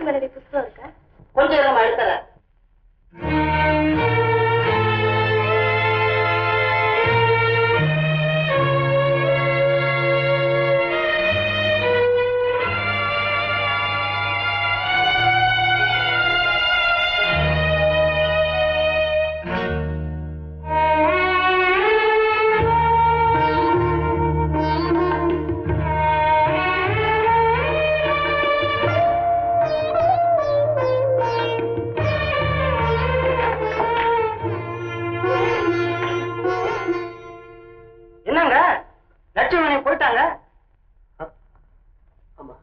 காயத்ரி மனைவி என்னங்க? லட்சுமணி போயிட்டாங்க? ஆமா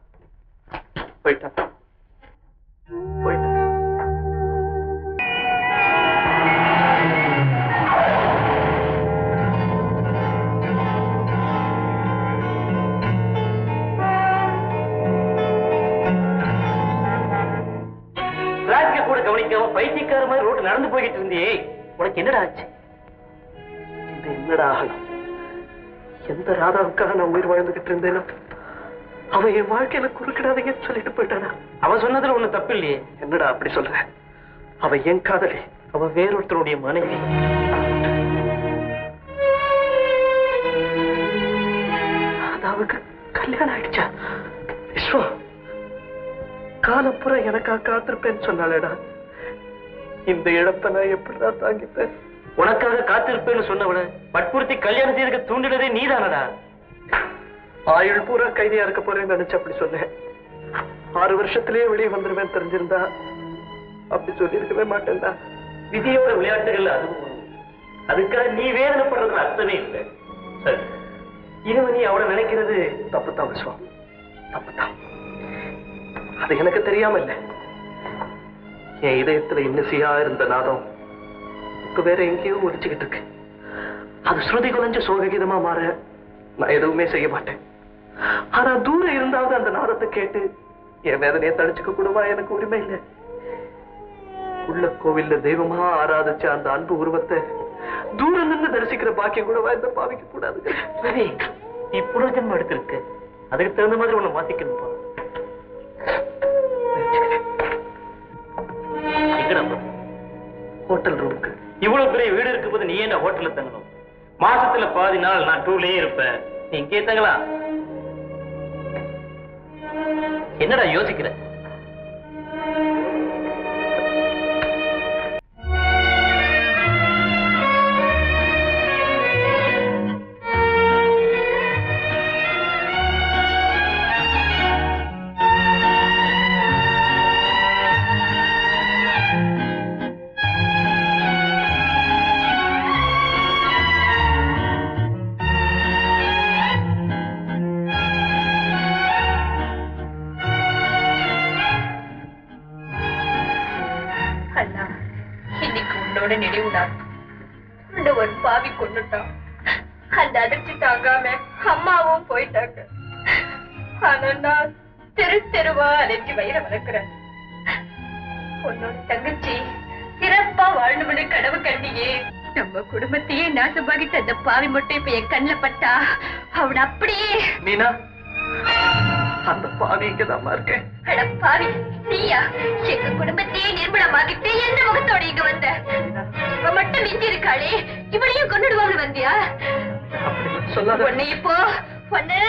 டிராபிக்க கூட கவனிக்காம பைத்தியக்கார மாதிரி ரோடு நடந்து போய்கிட்டு இருந்தியே. உனக்கு என்னடா ஆச்சு? என்னடா ஆகலாம் எந்த ராதாவுக்காக நான் உயிர் வாழ்ந்துகிட்டு இருந்தேனோ? அவன் என் வாழ்க்கையில குறுக்கிடாதீங்கன்னு சொல்லிட்டு போயிட்டானா? அவன் சொன்னதுல ஒண்ணு தப்பு இல்லையே என்னடா அப்படி சொல்ற? அவ என் காதலி. அவ வேறொருத்தருடைய மனைவி. ராதாவுக்கு கல்யாணம் ஆயிடுச்சா? விஸ்வா காலப்புற எனக்கா காத்திருப்பேன்னு சொன்னாலேடா இந்த இழப்பை நான் எப்படிதான் தாங்கிப்பேன்? உனக்காக காத்திருப்பேன்னு சொன்னவன வற்புறுத்தி கல்யாணம் செய்யறதுக்கு தூண்டினதே நீதானடா? ஆயுள் பூரா கைதியா இருக்க போறேன்னு நினைச்சு அப்படி சொன்னேன். ஆறு வருஷத்திலேயே வெளியே வந்துருவேன் தெரிஞ்சிருந்தா அப்படி சொல்லியிருக்கவே மாட்டேன்டா. விதியோட விளையாட்டுகள் அதுவும். அதுக்காக நீ வேதனைப்படுறதுல அர்த்தமே இல்லை. சரி. இனிமே நீ அவளை நினைக்கிறது தப்புதான் விஸ்வம் தப்புதான் அது எனக்கு தெரியாம இல்ல. என் இதயத்துல இன்னசியா இருந்த நாதம் இப்ப வேற எங்கேயோ ஒழிச்சுக்கிட்டு இருக்கு. அது ஸ்ருதி குலைஞ்ச சோககீதமா மாற நான் எதுவுமே செய்ய மாட்டேன். ஆனா தூரம் இருந்தாவது அந்த நாதத்தை கேட்டு என் வேதனையை தடிச்சுக்க கூடவா எனக்கு உரிமை இல்லை. உள்ள கோவில்ல தெய்வமா ஆராதிச்ச அந்த அன்பு உருவத்தை தூரம் நின்று தரிசிக்கிற பாக்கியம் கூடவா இந்த பாவிக்க கூடாது நீ புனர்ஜன்மம் எடுத்திருக்க. அதுக்கு தகுந்த மாதிரி உன்னை மாத்திக்கணும்பா? ஹோட்டல் ரூமுக்கு இவ்வளவு பெரிய வீடு இருக்கும்போது நீ என்ன ஹோட்டல்ல தங்கணும்? மாசத்துல பாதி நாள் நான் டூர்லயே இருப்பேன். நீ இங்கே தங்கலாம் என்னடா யோசிக்கிற? உன்னை ஒரு பாவி கொண்டுட்டான் அந்த அதிர்ச்சி தாங்காம அம்மாவும் போயிட்டாங்க. ஆனா நான் தெரு தெருவா அலைஞ்சி வயிற வளர்க்கிறேன். உன்னோட தங்கச்சி சிறப்பா வாழணும்னு கனவு கண்டியே. நம்ம குடும்பத்தையே நாசமாகிட்டு அந்த பாவி மட்டும் இப்ப என் கண்ணுல பட்டா அவன் அப்படியே மீனா? அந்த பாவி இருக்கேன் அட பாவி நீயா? எங்க குடும்பத்தையே நிர்மலமாகிட்டு எந்த முகத்தோட இங்க வந்த? இவ மட்டும் மிஞ்சி இருக்காளே இவளையும் கொண்டுடுவாங்க வந்தியா? சொல்லாத. உன்னை இப்போ ஒண்ணு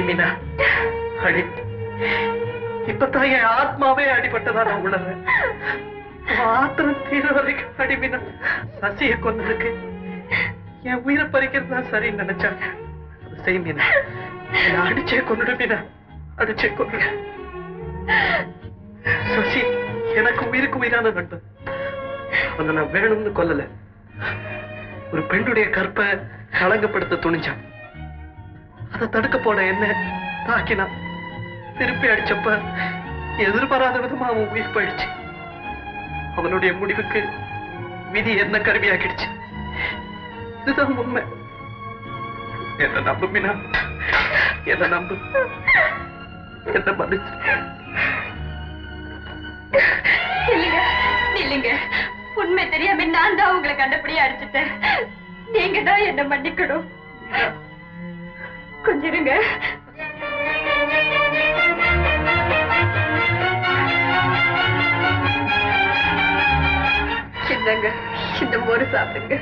அடி மீனா அடி இப்பதான் என் ஆத்மாவே அடிபட்டதா நான் உணர்றேன் ஆத்திரம் தீர வரைக்கும் அடி மீனா சசியை கொன்னதுக்கு என் உயிரை பறிக்கிறது தான் சரின்னு நினைச்சாங்க அது செய் மீனா. என்னை அடிச்சே கொண்டுடு மீனா. அடிச்சே கொண்டு சசி எனக்கு உயிருக்கு உயிரான நண்பு அவனை நான் வேணும்னு கொல்லல. ஒரு பெண்ணுடைய கற்பை களங்கப்படுத்த துணிஞ்சான். அதை தடுக்க போன என்ன? தாக்கினா திருப்பி அடிச்சப்ப எதிர்பாராத விதமா அவன் உயிர் போயிடுச்சு. அவனுடைய முடிவுக்கு விதி என்ன கருவியாக்கிடுச்சு இதுதான் உண்மை. என்ன நம்பு மீனா என்ன நம்பு. என்ன மன்னிச்சு. இல்லைங்க இல்லைங்க. உண்மை தெரியாம நான் தான் உங்களை கண்டபடியா அடிச்சுட்டேன். நீங்க தான் என்ன மன்னிக்கணும். கொஞ்சம் இருங்க. இந்தாங்க இந்த மோரு சாப்பிடுங்க.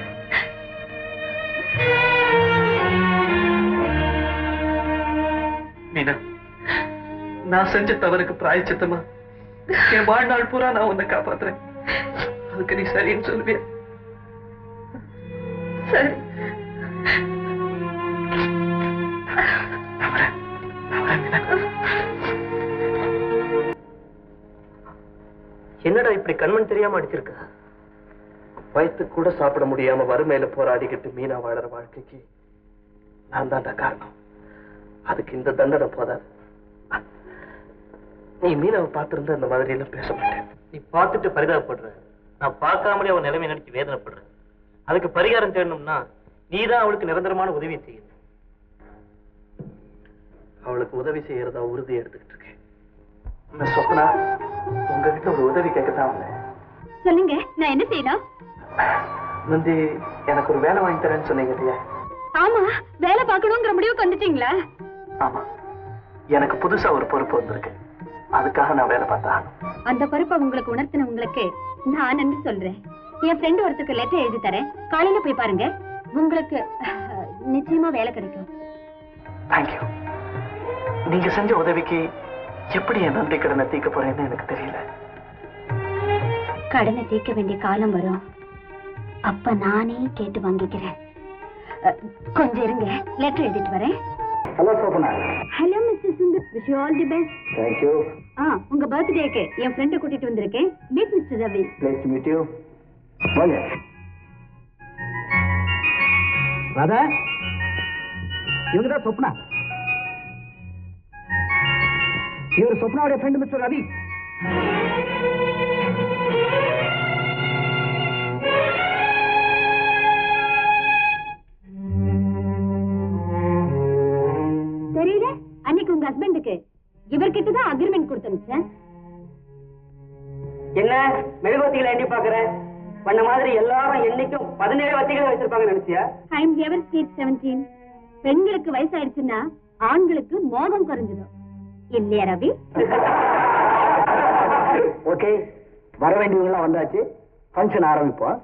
மீனா நான் செஞ்ச தவறுக்கு பிராயச்சித்தமா? என் வாழ்நாள் பூரா நான் உன்னை காப்பாத்துறேன். அதுக்கு நீ சரின்னு சொல்லுவியா? சரி. இப்படி கண்மண் தெரியாம அடிச்சிருக்க? வயிற்றுக்கு கூட சாப்பிட முடியாம வறுமையில போராடிக்கிட்டு மீனா வாழற வாழ்க்கைக்கு நான் தான்டா காரணம். அதுக்கு இந்த தண்டனை போதாது. நீ மீனாவை பார்த்திருந்தா இந்த மாதிரி எல்லாம் பேச மாட்டேன். நீ பார்த்துட்டு பரிதாபப்படுற. நான் பார்க்காமலே அவன் நிலைமை நினைச்சு வேதனைப்படுறேன் அதுக்கு பரிகாரம் தேடணும்னா நீதான் அவளுக்கு நிரந்தரமான உதவி செய்யணும். அவளுக்கு உதவி செய்யறதா உறுதி எடுத்துக்கிட்டு இருக்கேன். சொன்னா? உங்ககிட்ட ஒரு உதவி கேட்கத்தான் வந்தேன். சொல்லுங்க நான் என்ன செய்யலாம் நந்தி எனக்கு ஒரு வேலை வாங்கி தரேன்னு சொன்னீங்க இல்லையா? ஆமா வேலை பார்க்கணுங்கிற முடிவுக்கு வந்துட்டீங்களா? ஆமா. எனக்கு புதுசா ஒரு பொறுப்பு வந்திருக்கு. அதுக்காக நான் வேலை பார்த்தா அந்த பொறுப்பை உங்களுக்கு உணர்த்தின உங்களுக்கு நான் நன்றி சொல்றேன். என் ஃப்ரெண்ட் ஒருத்தருக்கு லெட்டர் எழுதி தரேன். காலையில போய் பாருங்க. உங்களுக்கு நிச்சயமா வேலை கிடைக்கும். தேங்க்யூ நீங்க செஞ்ச உதவிக்கு எப்படி என் நன்றி கடனை தீர்க்க போறேன்னு எனக்கு தெரியல. கடனை தீர்க்க வேண்டிய காலம் வரும். அப்ப நானே கேட்டு வாங்கிக்கிறேன். கொஞ்சம் இருங்க. லெட்டர் எழுதிட்டு வரேன். Hello Sobhana. Hello mister Sundar wish all the best thank you ah உங்க பர்த்டேக்கு என் ஃப்ரெண்டை கூட்டிட்டு வந்திருக்கேன். Meet mister Ravi pleased to meet you வாங்க. ராதா. இவங்க தான் சொப்னா. இவர் சொப்னாவுடைய ஃப்ரெண்ட் மிஸ்டர் ரவி. தெரியல? அன்னைக்கு உங்க ஹஸ்பண்டுக்கு இவர்கிட்ட தான் அக்ரிமெண்ட் கொடுத்தனுச்சேன் என்ன? மெழுகுவத்திகளை எண்ணி பாக்குறேன் பண்ண மாதிரி எல்லாரும் என்னைக்கும் பதினேழு வத்திகளை வச்சிருப்பாங்க நினைச்சியா? ஐ எவர் ஸ்டேட் செவன்டீன் பெண்களுக்கு வயசாயிடுச்சுன்னா ஆண்களுக்கு மோகம் குறைஞ்சிடும். இல்லையா ரவி? ஓகே வர வேண்டியவங்க எல்லாம் வந்தாச்சு. ஃபங்க்ஷன் ஆரம்பிப்போம்.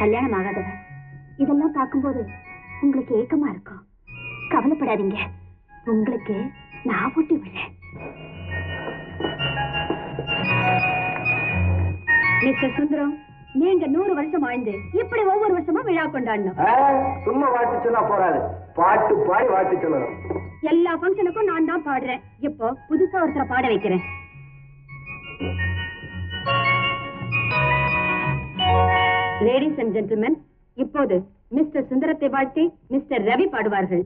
கல்யாணம் ஆகாதவர் இதெல்லாம் பார்க்கும்போது உங்களுக்கு ஏக்கமா இருக்கும் கவலைப்படாதீங்க. உங்களுக்கு நான் ஊட்டி விடுறேன். மிஸ்டர் சுந்தரம் நீங்க நூறு வருஷம் வாழ்ந்து இப்படி ஒவ்வொரு வருஷமா விழா கொண்டாடணும். சும்மா வாழ்த்து சொன்னா போறாது. பாட்டு பாடி வாழ்த்து சொல்லணும். எல்லா ஃபங்க்ஷனுக்கும் நான் தான் பாடுறேன். இப்போ புதுசா ஒருத்தரை பாட வைக்கிறேன். லேடிஸ் அண்ட் ஜென்டில்மென் இப்போது மிஸ்டர் சுந்தரத்தை வாழ்த்தி மிஸ்டர் ரவி பாடுவார்கள்.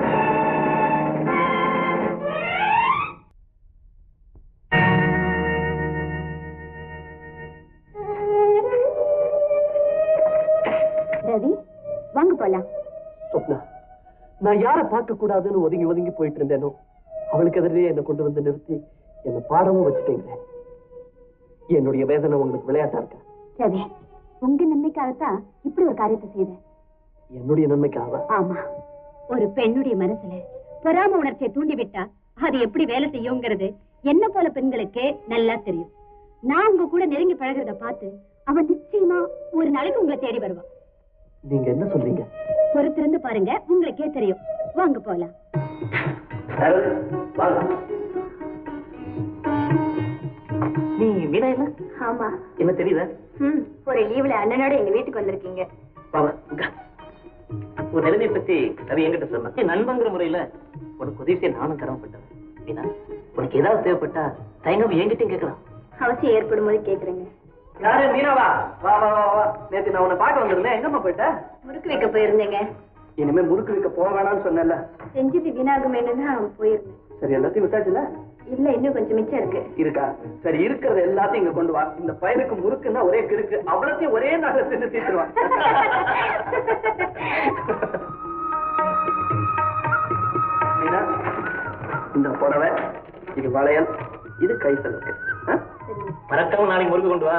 ரவி வாங்க போலாம். சொப்னா நான் யாரை பார்க்க கூடாதுன்னு ஒதுங்கி ஒதுங்கி போயிட்டு இருந்தேனோ அவளுக்கு எதிரிலே என்னை கொண்டு வந்து நிறுத்தி என்னை பாடவும் வச்சுட்டீங்களே என்னுடைய வேதனை உங்களுக்கு விளையாட்டா இருக்கா? ரவி உங்க நன்மைக்காகத்தான் இப்படி ஒரு காரியத்தை செய்தேன். என்னுடைய நன்மைக்காக? ஆமா. ஒரு பெண்ணுடைய மனசுல பொறாம உணர்ச்சியை தூண்டிவிட்டா அது எப்படி வேலை செய்யுங்கிறது என்ன போல பெண்களுக்கே நல்லா தெரியும். நான் உங்க கூட நெருங்கி பழகுறத பார்த்து அவன் நிச்சயமா ஒரு நாளைக்கு உங்களை தேடி வருவான். நீங்க என்ன சொல்றீங்க? பொறுத்திருந்து பாருங்க உங்களுக்கே தெரியும். வாங்க போலாம். நீ மீனா ஆமா. என்ன தெரியுதா? ஒரு லீவ்ல அண்ணனோட எங்க வீட்டுக்கு வந்திருக்கீங்க. உன் நிலைமை பத்தி கவி என்கிட்ட சொன்னா. நண்பங்கிற முறையில உனக்கு உதவி செய்ய நானும் கடமைப்பட்டேன் உனக்கு ஏதாவது தேவைப்பட்டா தயங்காம என்கிட்டயும் கேட்கலாம். அவசியம் ஏற்படும் போது கேக்குறேங்க. யாரு மீனாவா வா? வா வா வா நேத்து நான் உன்னை பார்க்க வந்திருந்தேன். எங்கம்மா போயிட்ட? முறுக்கு வைக்க போயிருந்தேங்க. இனிமே முறுக்கு வைக்க போக வேணாம்னு சொன்னேன்ல. செஞ்சது வீணாகுமேனு தான் போயிருந்தேன். சரி எல்லாத்தையும் விட்டாச்சுல இல்ல இன்னும் கொஞ்சம் மிச்சம் இருக்கு. இருக்கா? சரி இருக்கிறது எல்லாத்தையும் இங்க கொண்டு வா. இந்த பையனுக்கு முறுக்குன்னா ஒரே கிறுக்கு. அவ்வளத்தையும் ஒரே நாள்ல தின்னு தீர்த்துருவான் இந்த புடவை இது வளையல் இது கை செலவுக்கு ஆ? மறக்காம நாளைக்கு முறுக்கு கொண்டு வா